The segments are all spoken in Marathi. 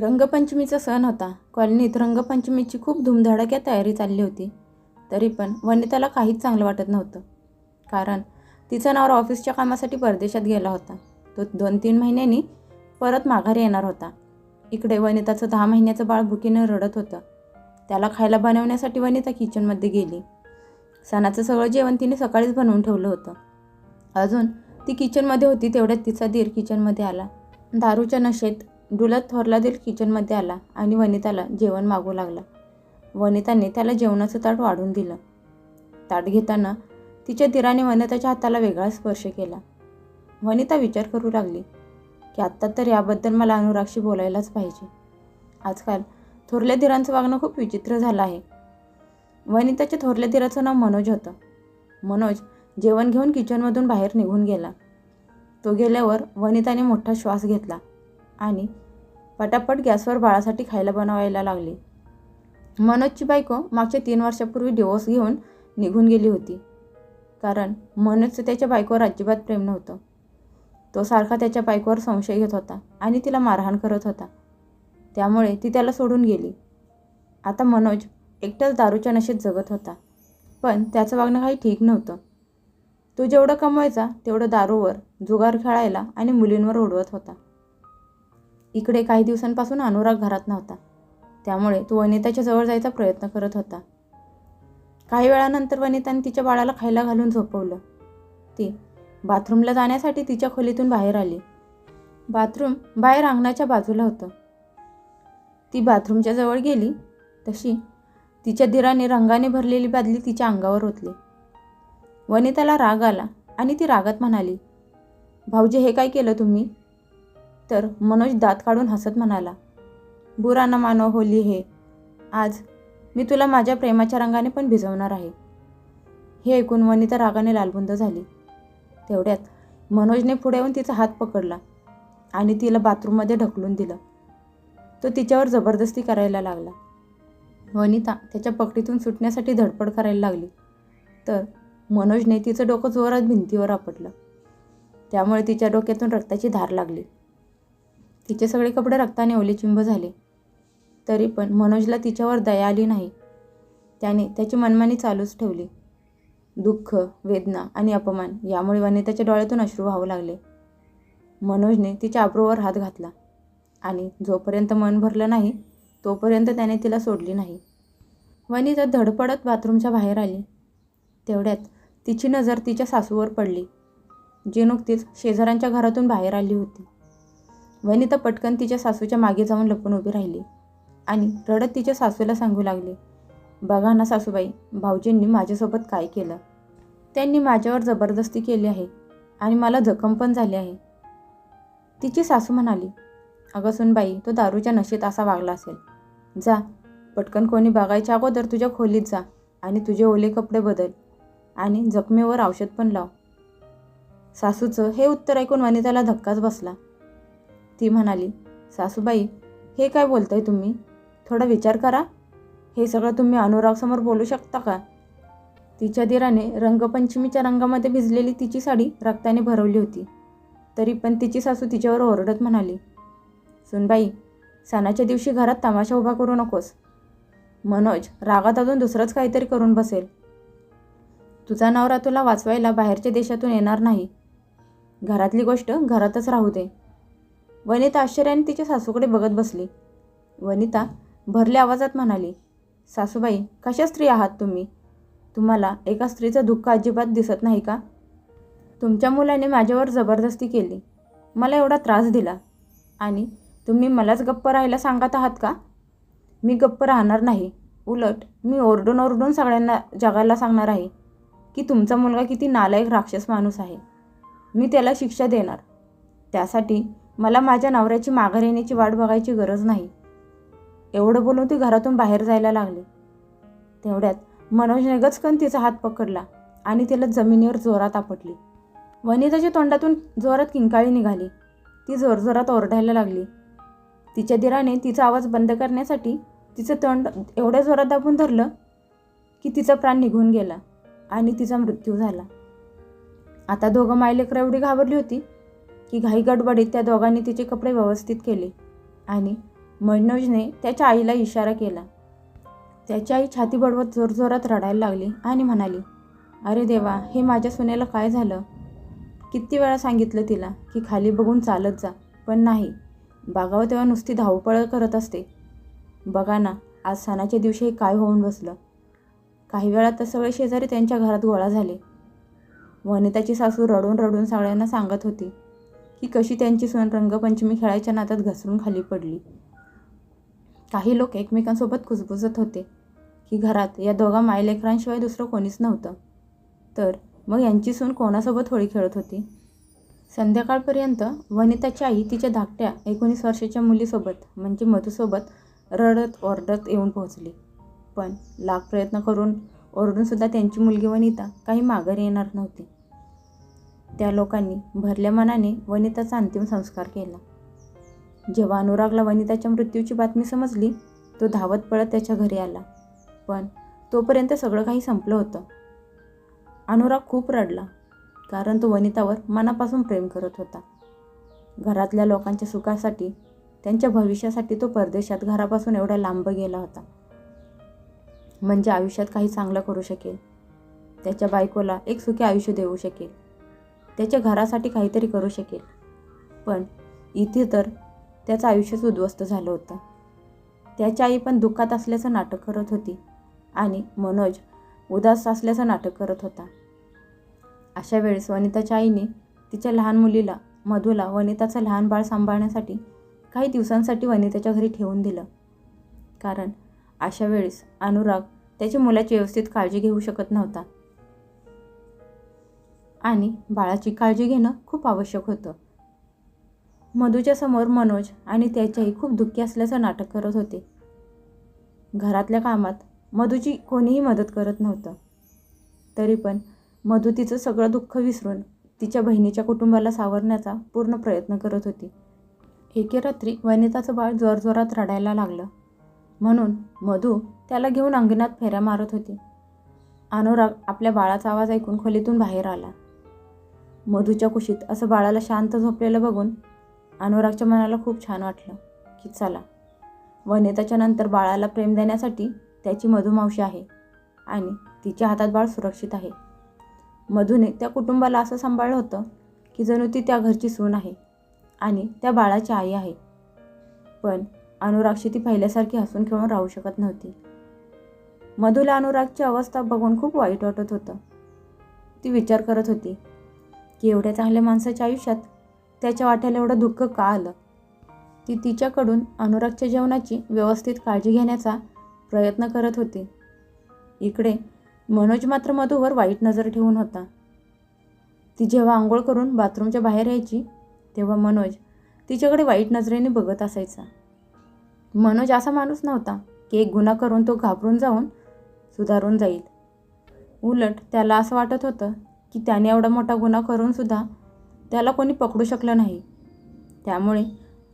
रंगपंचमीचा सण होता. कॉलनीत रंगपंचमीची खूप धूमधडाक्यात तयारी चालली होती. तरी पण वनिताला काहीच चांगलं वाटत नव्हतं. कारण तिचा नवरा ऑफिसच्या कामासाठी परदेशात गेला होता. तो दोन तीन महिन्यांनी परत माघारी येणार होता. इकडे वनिताचं दहा महिन्याचं बाळ भुकीनं रडत होतं. त्याला खायला बनवण्यासाठी वनिता किचनमध्ये गेली. सणाचं सगळं जेवण तिने सकाळीच बनवून ठेवलं होतं. अजून ती किचनमध्ये होती तेवढ्यात तिचा दीर किचनमध्ये आला. दारूच्या नशेत डुलत थोरला दिल किचनमध्ये आला आणि वनिताला जेवण मागू लागला. वनिताने त्याला जेवणाचं ताट वाढून दिलं. ताट घेताना तिच्या दिराने वनिताच्या हाताला वेगळा स्पर्श केला. वनिता विचार करू लागली की आत्ता तर याबद्दल मला अनुरागशी बोलायलाच पाहिजे. आजकाल थोरल्या दिरांचं वागणं खूप विचित्र झालं आहे. वनिताच्या थोरल्या दिराचं नाव मनोज होतं. मनोज जेवण घेऊन किचनमधून बाहेर निघून गेला. तो गेल्यावर वनिताने मोठा श्वास घेतला. आणि पटापट गॅसवर बाळासाठी खायला बनवायला लागली. मनोजची बायको मागच्या तीन वर्षापूर्वी डिवोर्स घेऊन निघून गेली होती. कारण मनोजचं त्याच्या बायकोवर अजिबात प्रेम नव्हतं. तो सारखा त्याच्या बायकोवर संशय घेत होता आणि तिला मारहाण करत होता. त्यामुळे ती त्याला सोडून गेली. आता मनोज एकटाच दारूच्या नशेत जगत होता. पण त्याचं वागणं काही ठीक नव्हतं. तो जेवढं कमवायचा तेवढं दारूवर जुगार खेळायला आणि मुलींवर उडवत होता. इकडे काही दिवसांपासून अनुराग घरात नव्हता. त्यामुळे तो वनिताच्या जवळ जायचा प्रयत्न करत होता. काही वेळानंतर वनिताने तिच्या बाळाला खायला घालून झोपवलं. ती बाथरूमला जाण्यासाठी तिच्या खोलीतून बाहेर आली. बाथरूम बाहेर अंगणाच्या बाजूला होतं. ती बाथरूमच्या जवळ गेली. तशी तिच्या धीराने रंगाने भरलेली बादली तिच्या अंगावर ओतली. वनिताला राग आला आणि ती रागात म्हणाली भाऊजी हे काय केलं तुम्ही? तर मनोज दात काढून हसत म्हणाला बुरा न मानो होली हे. आज मी तुला माझ्या प्रेमाच्या रंगाने पण भिजवणार आहे. हे ऐकून वनिता रागाने लालबुंद झाली. तेवढ्यात मनोजने पुढे येऊन तिचा हात पकडला आणि तिला बाथरूममध्ये ढकलून दिलं. तो तिच्यावर जबरदस्ती करायला लागला. वनिता त्याच्या पकडीतून सुटण्यासाठी धडपड करायला लागली. तर मनोजने तिचं डोकं जोरात भिंतीवर आपटलं. त्यामुळे तिच्या डोक्यातून रक्ताची धार लागली. तिचे सगळे कपडे रक्ताने ओलेचिंब झाले. तरी पण मनोजला तिच्यावर दया आली नाही. त्याने त्याची मनमानी चालूच ठेवली. दुःख वेदना आणि अपमान यामुळे वनिताच्या डोळ्यातून अश्रू वाहू लागले. मनोजने तिच्या आब्रूवर हात घातला आणि जोपर्यंत मन भरलं नाही तोपर्यंत त्याने तिला सोडली नाही. वनिता धडपडत बाथरूमच्या बाहेर आली. तेवढ्यात तिची नजर तिच्या सासूवर पडली जी नुकतीच शेजाऱ्यांच्या घरातून बाहेर आली होती. वनिता पटकन तिच्या सासूच्या मागे जाऊन लपून उभी राहिली आणि रडत तिच्या सासूला सांगू लागली बघा ना सासूबाई भाऊजींनी माझ्यासोबत काय केलं? त्यांनी माझ्यावर जबरदस्ती केली आहे आणि मला जखम पण झाली आहे. तिची सासू म्हणाली अगं सुनबाई तो दारूच्या नशेत असा वागला असेल. जा पटकन कोणी बघायच्या अगोदर तुझ्या खोलीत जा आणि तुझे ओले कपडे बदल आणि जखमेवर औषध पण लाव. सासूचं हे उत्तर ऐकून वनिताला धक्काच बसला. ती म्हणाली सासूबाई हे काय बोलताय तुम्ही? थोडा विचार करा. हे सगळं तुम्ही अनुरागसमोर बोलू शकता का? तिच्या दिराने रंगपंचमीच्या रंगामध्ये भिजलेली तिची साडी रक्ताने भरवली होती. तरी पण तिची सासू तिच्यावर ओरडत म्हणाली सुनबाई सणाच्या दिवशी घरात तमाशा उभा करू नकोस. मनोज रागात अजून दुसरंच काहीतरी करून बसेल. तुझा नवरा तुला वाचवायला बाहेरच्या देशातून येणार नाही. घरातली गोष्ट घरातच राहू दे. वनिता आश्चर्याने तिच्या सासूकडे बघत बसली. वनिता भरल्या आवाजात म्हणाली सासूबाई कशा स्त्री आहात तुम्ही? तुम्हाला एका स्त्रीचं दुःख अजिबात दिसत नाही का? तुमच्या मुलाने माझ्यावर जबरदस्ती केली. मला एवढा त्रास दिला. आणि तुम्ही मलाच गप्प राहायला सांगत आहात का? मी गप्प राहणार नाही. उलट मी ओरडून ओरडून सगळ्यांना जगायला सांगणार आहे की तुमचा मुलगा किती नालायक राक्षस माणूस आहे. मी त्याला शिक्षा देणार. त्यासाठी मला माझ्या नवऱ्याची माघार येण्याची वाट बघायची गरज नाही. एवढं बोलून ती घरातून बाहेर जायला लागली. तेवढ्यात मनोजने गचकन तिचा हात पकडला आणि तिला जमिनीवर जोरात आपटली. वनिताच्या तोंडातून जोरात किंकाळी निघाली. ती जोरजोरात ओरडायला लागली. तिच्या दिराने तिचा आवाज बंद करण्यासाठी तिचं तोंड एवढ्या जोरात दाबून धरलं की तिचा प्राण निघून गेला आणि तिचा मृत्यू झाला. आता दोघं मायलेकरं एवढी घाबरली होती की घाई गडबडीत त्या दोघांनी तिचे कपडे व्यवस्थित केले आणि मनोजने त्याच्या आईला इशारा केला. त्याची आई छाती बडवत जोरजोरात रडायला लागली आणि म्हणाली अरे देवा हे माझ्या सुनेला काय झालं? किती वेळा सांगितलं तिला की खाली बघून चालत जा पण नाही. बागावं तेव्हा नुसती धावपळ करत असते. बघा ना आज सणाच्या दिवशी हे काय होऊन बसलं. काही वेळात तर सगळे शेजारी त्यांच्या घरात गोळा झाले. वनिताची सासू रडून रडून सगळ्यांना सांगत होती की कशी त्यांची सून रंगपंचमी खेळायच्या नादात घसरून खाली पडली. काही लोक एकमेकांसोबत कुजबुजत होते की घरात या दोघा मायलेकरांशिवाय दुसरं कोणीच नव्हतं. तर मग यांची सून कोणासोबत होळी खेळत होती? संध्याकाळपर्यंत वनिताची आई तिच्या धाकट्या एकोणीस वर्षाच्या मुलीसोबत म्हणजे मधूसोबत रडत ओरडत येऊन पोहोचली. पण लाख प्रयत्न करून ओरडूनसुद्धा त्यांची मुलगी वनिता काही माघारी येणार नव्हती. त्या लोकांनी भरल्या मनाने वनिताचा अंतिम संस्कार केला. जेव्हा अनुरागला वनिताच्या मृत्यूची बातमी समजली तो धावत पळत त्याच्या घरी आला. पण तोपर्यंत सगळं काही संपलं होतं. अनुराग खूप रडला कारण तो वनितावर मनापासून प्रेम करत होता. घरातल्या लोकांच्या सुखासाठी त्यांच्या भविष्यासाठी तो परदेशात घरापासून एवढा लांब गेला होता. म्हणजे आयुष्यात काही चांगलं करू शकेल. त्याच्या बायकोला एक सुखी आयुष्य देऊ शकेल. त्याच्या घरासाठी काहीतरी करू शकेल. पण इथे तर त्याचं आयुष्यच उद्ध्वस्त झालं होतं. त्याची आई पण दुःखात असल्याचं नाटक करत होती आणि मनोज उदास असल्याचं नाटक करत होता. अशा वेळेस वनिताच्या आईने तिच्या लहान मुलीला मधूला वनिताचं लहान बाळ सांभाळण्यासाठी काही दिवसांसाठी वनिताच्या घरी ठेवून दिलं. कारण अशा वेळेस अनुराग त्याच्या मुलाची व्यवस्थित काळजी घेऊ शकत नव्हता. आणि बाळाची काळजी घेणं खूप आवश्यक होतं. मधूच्या समोर मनोज आणि त्याच्याही खूप दुःखी असल्याचं नाटक करत होते. घरातल्या कामात मधूची कोणीही मदत करत नव्हतं. तरी पण मधू तिचं सगळं दुःख विसरून तिच्या बहिणीच्या कुटुंबाला सावरण्याचा पूर्ण प्रयत्न करत होती. एके रात्री वनिताचं बाळ जोरजोरात रडायला लागलं. म्हणून मधू त्याला घेऊन अंगणात फेऱ्या मारत होती. अनुराग आपल्या बाळाचा आवाज ऐकून खोलीतून बाहेर आला. मधूच्या कुशीत असं बाळाला शांत झोपलेलं बघून अनुरागच्या मनाला खूप छान वाटलं की चला. वनिताच्या नंतर बाळाला प्रेम देण्यासाठी त्याची मधुमावशी आहे आणि तिच्या हातात बाळ सुरक्षित आहे. मधूने त्या कुटुंबाला असं सांभाळलं होतं की जणू ती त्या घरची सून आहे आणि त्या बाळाची आई आहे. पण अनुरागशी ती पहिल्यासारखी हसून खेळून राहू शकत नव्हती. मधुला अनुरागची अवस्था बघून खूप वाईट वाटत होतं. ती विचार करत होती की एवढ्या चांगल्या माणसाच्या आयुष्यात त्याच्या वाट्याला एवढं दुःख का आलं? ती तिच्याकडून अनुरागच्या जेवणाची व्यवस्थित काळजी घेण्याचा प्रयत्न करत होती. इकडे मनोज मात्र मधूवर वाईट नजर ठेवून होता. ती जेव्हा आंघोळ करून बाथरूमच्या बाहेर यायची तेव्हा मनोज तिच्याकडे वाईट नजरेने बघत असायचा. मनोज असा माणूस नव्हता की एक गुन्हा करून तो घाबरून जाऊन सुधारून जाईल. उलट त्याला असं वाटत होतं की त्याने एवढा मोठा गुन्हा करूनसुद्धा त्याला कोणी पकडू शकलं नाही. त्यामुळे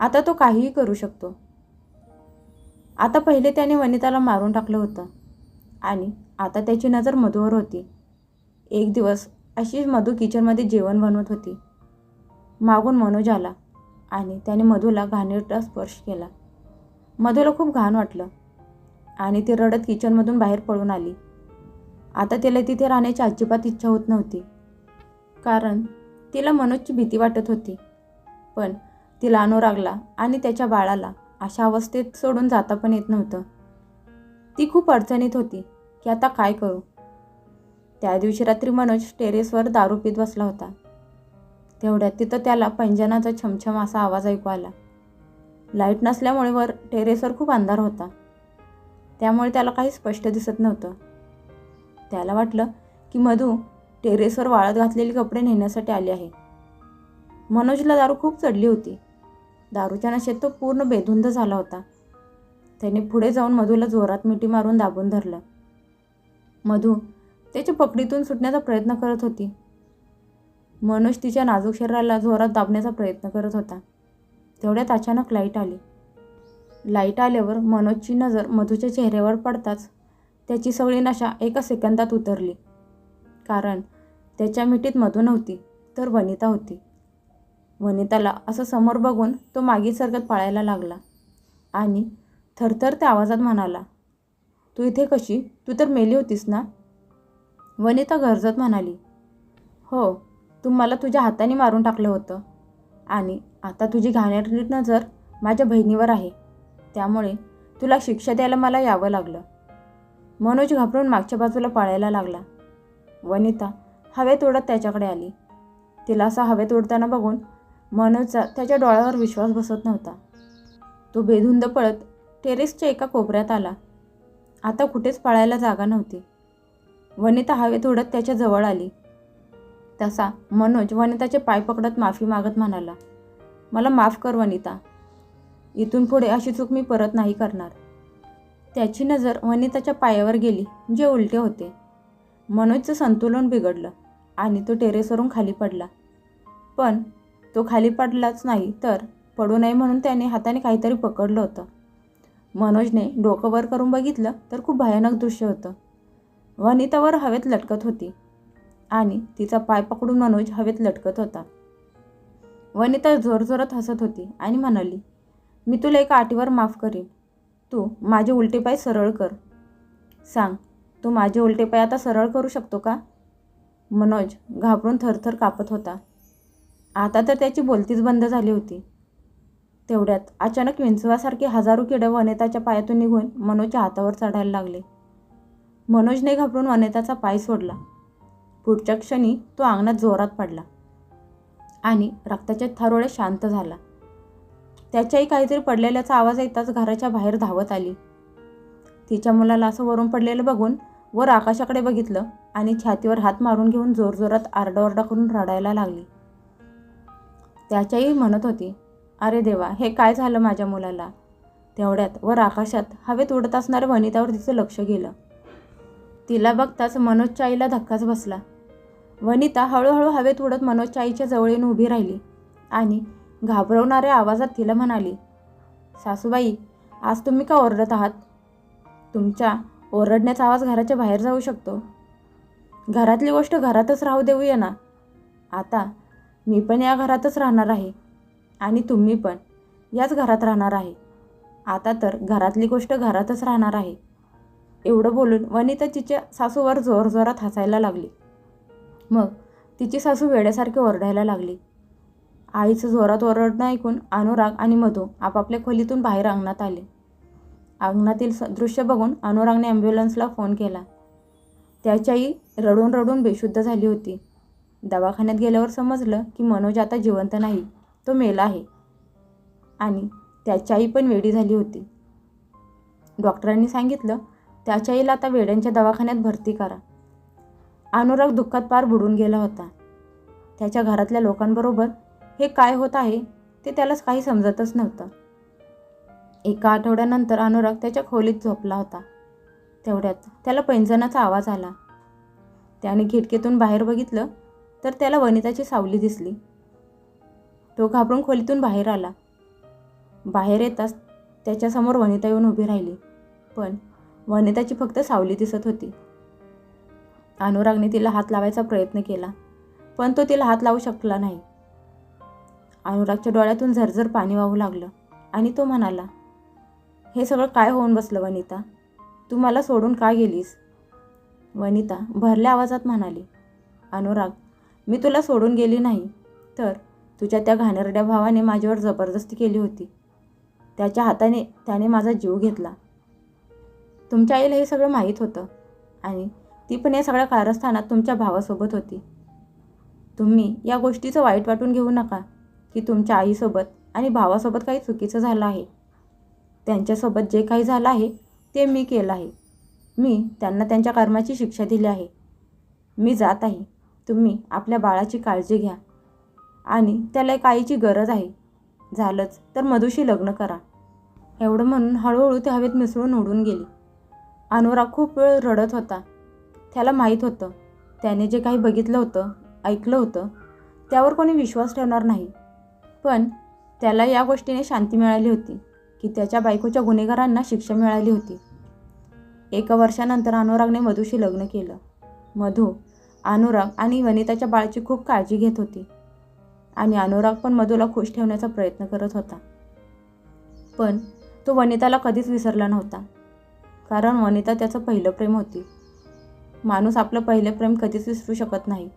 आता तो काहीही करू शकतो. आता पहिले त्याने वनिताला मारून टाकलं होतं आणि आता त्याची नजर मधूवर होती. एक दिवस अशी मधू किचनमध्ये जेवण बनवत होती. मागून मनोज आला आणि त्याने मधूला घाणेरटा स्पर्श केला. मधूला खूप घाण वाटलं आणि ती रडत किचनमधून बाहेर पळून आली. आता तिला तिथे राहण्याची अजिबात इच्छा होत नव्हती. कारण तिला मनोजची भीती वाटत होती. पण तिला अनुरागला आणि त्याच्या बाळाला अशा अवस्थेत सोडून जाता पण येत नव्हतं. ती खूप अडचणीत होती की आता काय करू? त्या दिवशी रात्री मनोज टेरेसवर दारू पीत बसला होता. तेवढ्यात तिथं त्याला पैंजनाचा छमछम असा आवाज ऐकू आला. लाइट नसल्यामुळे वर टेरेसवर खूप अंधार होता. त्यामुळे त्याला काही स्पष्ट दिसत नव्हतं. त्याला वाटलं की मधू टेरेसवर वाळत घातलेले कपडे नेण्यासाठी आले आहे. मनोजला दारू खूप चढली होती. दारूच्या नशेत तो पूर्ण बेधुंद झाला होता. त्याने पुढे जाऊन मधूला जोरात मिठी मारून दाबून धरलं. मधू त्याच्या पकडीतून सुटण्याचा प्रयत्न करत होती. मनोज तिच्या नाजूक शरीराला जोरात दाबण्याचा प्रयत्न करत होता. तेवढ्यात अचानक लाइट आली. लाइट आल्यावर मनोजची नजर मधूच्या चेहऱ्यावर पडताच त्याची सगळी नशा एका सेकंदात उतरली. कारण त्याच्या मिठीत मधू नव्हती तर वनिता होती. वनिताला असं समोर बघून तो मागे सरकत पळायला लागला आणि थरथर त्या आवाजात म्हणाला तू इथे कशी? तू तर मेली होतीस ना? वनिता गरजत म्हणाली हो तू मला तुझ्या हाताने मारून टाकलं होतं आणि आता तुझी घाणेरडी नजर माझ्या बहिणीवर आहे. त्यामुळे तुला शिक्षा द्यायला मला यावं लागलं. मनोज घाबरून मागच्या बाजूला पळायला लागला. वनिता हवेत उडत त्याच्याकडे आली. तिला असा हवेत उडताना बघून मनोजचा त्याच्या डोळ्यावर विश्वास बसत नव्हता. तो बेधुंद पळत टेरेसच्या एका कोपऱ्यात आला. आता कुठेच पळायला जागा नव्हती. वनिता हवेत उडत त्याच्याजवळ आली. तसा मनोज वनिताचे पाय पकडत माफी मागत म्हणाला मला माफ कर वनिता. इथून पुढे अशी चूक मी परत नाही करणार. त्याची नजर वनिताच्या पायावर गेली जे उलटे होते. मनोजचं संतुलन बिघडलं आणि तो टेरेसवरून खाली पडला. पण तो खाली पडलाच नाही तर पडू नये म्हणून त्याने हाताने काहीतरी पकडलं होतं. मनोजने डोकं वर करून बघितलं तर खूप भयानक दृश्य होतं. वनितावर हवेत लटकत होती आणि तिचा पाय पकडून मनोज हवेत लटकत होता. वनिता जोरजोरात हसत होती आणि म्हणाली मी तुला एका आटीवर माफ करीन. तू माझे उलटे पाय सरळ कर. सांग तू माझे उलटे पाय आता सरळ करू शकतो का? मनोज घाबरून थरथर कापत होता. आता तर त्याची बोलतीच बंद झाली होती. तेवढ्यात अचानक विंचवासारखे हजारो किडे वनेताच्या पायातून निघून मनोजच्या हातावर चढायला लागले. मनोजने घाबरून वनेताचा पाय सोडला. पुढच्या क्षणी तो अंगणात जोरात पडला आणि रक्ताचे थरोळे शांत झाला. त्याच्याही काहीतरी पडलेल्याचा आवाज येताच घराच्या बाहेर धावत आली. तिच्या मुलाला असं वरून पडलेलं बघून वर आकाशाकडे बघितलं आणि छातीवर हात मारून घेऊन जोरजोरात आरडाओरडा करून रडायला लागली. त्याच्याही म्हणत होती अरे देवा हे काय झालं माझ्या मुलाला? तेवढ्यात वर आकाशात हवेत उडत असणाऱ्या वनितावर तिचं लक्ष गेलं. तिला बघताच मनोजच्या आईला धक्काच बसला. वनिता हळूहळू हवेत उडत मनोजच्या आईच्या जवळ येऊन उभी राहिली आणि घाबरवणाऱ्या आवाजात तिला म्हणाली सासूबाई आज तुम्ही का ओरडत आहात? तुमच्या ओरडण्याचा आवाज घराच्या बाहेर जाऊ शकतो. घरातली गोष्ट घरातच राहू देऊया ना. आता मी पण या घरातच राहणार आहे आणि तुम्ही पण याच घरात राहणार आहे. आता तर घरातली गोष्ट घरातच राहणार आहे. एवढं बोलून वनिता तिच्या सासूवर जोरजोरात हसायला लागली. मग तिची सासू वेड्यासारखी ओरडायला लागली. आईचं जोरात ओरडणं ऐकून अनुराग आणि मधू आपापल्या खोलीतून बाहेर अंगणात आले. अंगणातील स- दृश्य बघून अनुरागने ॲम्ब्युलन्सला फोन केला. त्याच्याही रडून रडून बेशुद्ध झाली होती. दवाखान्यात गेल्यावर समजलं की मनोज आता जिवंत नाही तो मेला आहे. आणि त्याची आई पण वेडी झाली होती. डॉक्टरांनी सांगितलं त्याच्या आईला आता वेड्यांच्या दवाखान्यात भरती करा. अनुराग दुःखात पार बुडून गेला होता. त्याच्या घरातल्या लोकांबरोबर हे काय होत आहे ते त्यालाच काही समजतच नव्हतं. एका आठवड्यानंतर अनुराग त्याच्या खोलीत झोपला होता. तेवढ्यात त्याला पैंजणाचा आवाज आला. त्याने खिडकीतून बाहेर बघितलं तर त्याला वनिताची सावली दिसली. तो घाबरून खोलीतून बाहेर आला. बाहेर येताच त्याच्यासमोर वनिता येऊन उभी राहिली. पण वनिताची फक्त सावली दिसत होती. अनुरागने तिला हात लावायचा प्रयत्न केला पण तो तिला हात लावू शकला नाही. अनुरागच्या डोळ्यातून झरझर पाणी वाहू लागलं. आणि तो म्हणाला हे सगळं काय होऊन बसलं वनिता? तू मला सोडून का गेलीस? वनिता भरल्या आवाजात म्हणाली अनुराग मी तुला सोडून गेली नाही तर तुझ्या त्या घाणेरड्या भावाने माझ्यावर जबरदस्ती केली होती. त्याच्या हाताने त्याने माझा जीव घेतला. तुमच्या आईला हे सगळं माहीत होतं आणि ती पण या सगळ्या कारस्थानात तुमच्या भावासोबत होती. तुम्ही या गोष्टीचं वाईट वाटून घेऊ नका. की तुमच्या आईसोबत आणि भावासोबत काही चुकीचं झालं आहे. त्यांच्यासोबत जे काही झालं आहे ते मी केलं आहे. मी त्यांना त्यांच्या कर्माची शिक्षा दिली आहे. मी जात आहे. तुम्ही आपल्या बाळाची काळजी घ्या. आणि त्याला एक आईची गरज आहे. झालंच तर मधुशी लग्न करा. एवढं म्हणून हळूहळू ते हवेत मिसळून उडून गेली. अनुराग खूप वेळ रडत होता. त्याला माहीत होतं. त्याने जे काही बघितलं होतं ऐकलं होतं त्यावर कोणी विश्वास ठेवणार नाही. पण त्याला या गोष्टीने शांती मिळाली होती की त्याच्या बायकोच्या गुन्हेगारांना शिक्षा मिळाली होती. एका वर्षानंतर अनुरागने मधूशी लग्न केलं. मधू अनुराग आणि वनिताच्या बाळाची खूप काळजी घेत होती आणि अनुराग पण मधूला खुश ठेवण्याचा प्रयत्न करत होता. पण तो वनिताला कधीच विसरला नव्हता कारण वनिता त्याचं पहिलं प्रेम होती. माणूस आपलं पहिलं प्रेम कधीच विसरू शकत नाही.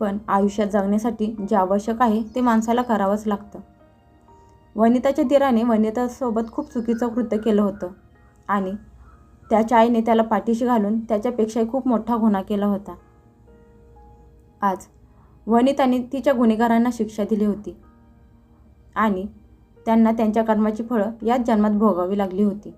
पण आयुष्यात जगण्यासाठी जे आवश्यक आहे ते माणसाला करावंच लागतं. वनिताच्या दिराने वनितासोबत खूप चुकीचं कृत्य केलं होतं आणि त्याच्या आईने त्याला पाठीशी घालून त्याच्यापेक्षाही खूप मोठा गुन्हा केला होता. आज वनिताने तिच्या गुन्हेगारांना शिक्षा दिली होती आणि त्यांना त्यांच्या कर्माची फळं याच जन्मात भोगावी लागली होती.